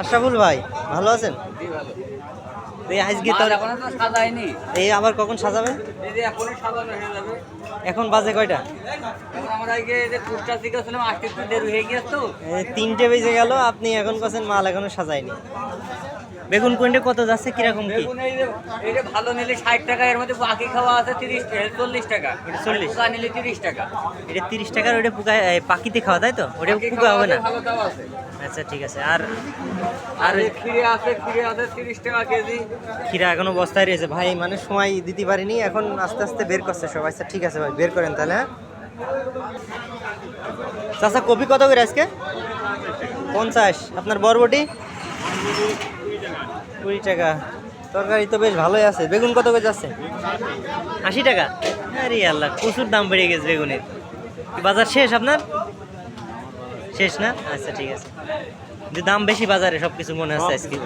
আশরাফুল ভাই ভালো আছেন? এই আজকে সাজায়নি। এই আবার কখন সাজাবে এখন বাজে কয়টা? তিনটে বেজে গেল আপনি এখন কাছেন মাল এখনও সাজায়নি। বেগুন কুইন্টে কত যাচ্ছে? কীরকম কি? যে ভালো নিলে ষাট টাকা এর মধ্যে বাকি খাওয়া আছে তিরিশ চল্লিশ টাকা। এটা 40 পোকা নিলে তিরিশ টাকা। এটা তিরিশ টাকার ওটা পুকা পাকিতে খাওয়া তাই তো? ওটা পুকা হবে না? ভালো দাম আছে। আচ্ছা ঠিক আছে। আর আর খিরে আছে খিরে আছে তিরিশ টাকা কেজি। খিরা এখনও বস্তায় রয়েছে। ভাই মানে সময় দিতে পারিনি এখন আস্তে আস্তে বের করছে সব আচ্ছা ঠিক আছে ভাই বের করেন তাহলে হ্যাঁ? চাচা কপি কত করে আজকে? পঞ্চাশ। আপনার বরবটি? কুড়ি টাকা। তরকারি তো বেশ ভালোই আছে। বেগুন কত করে আছে আশি টাকা। আরে আল্লাহ, প্রচুর দাম বেড়ে গেছে বেগুনের। বাজার শেষ আপনার? শেষ না? আচ্ছা ঠিক আছে। যে দাম বেশি বাজারে সব কিছু মনে আছে আজকে।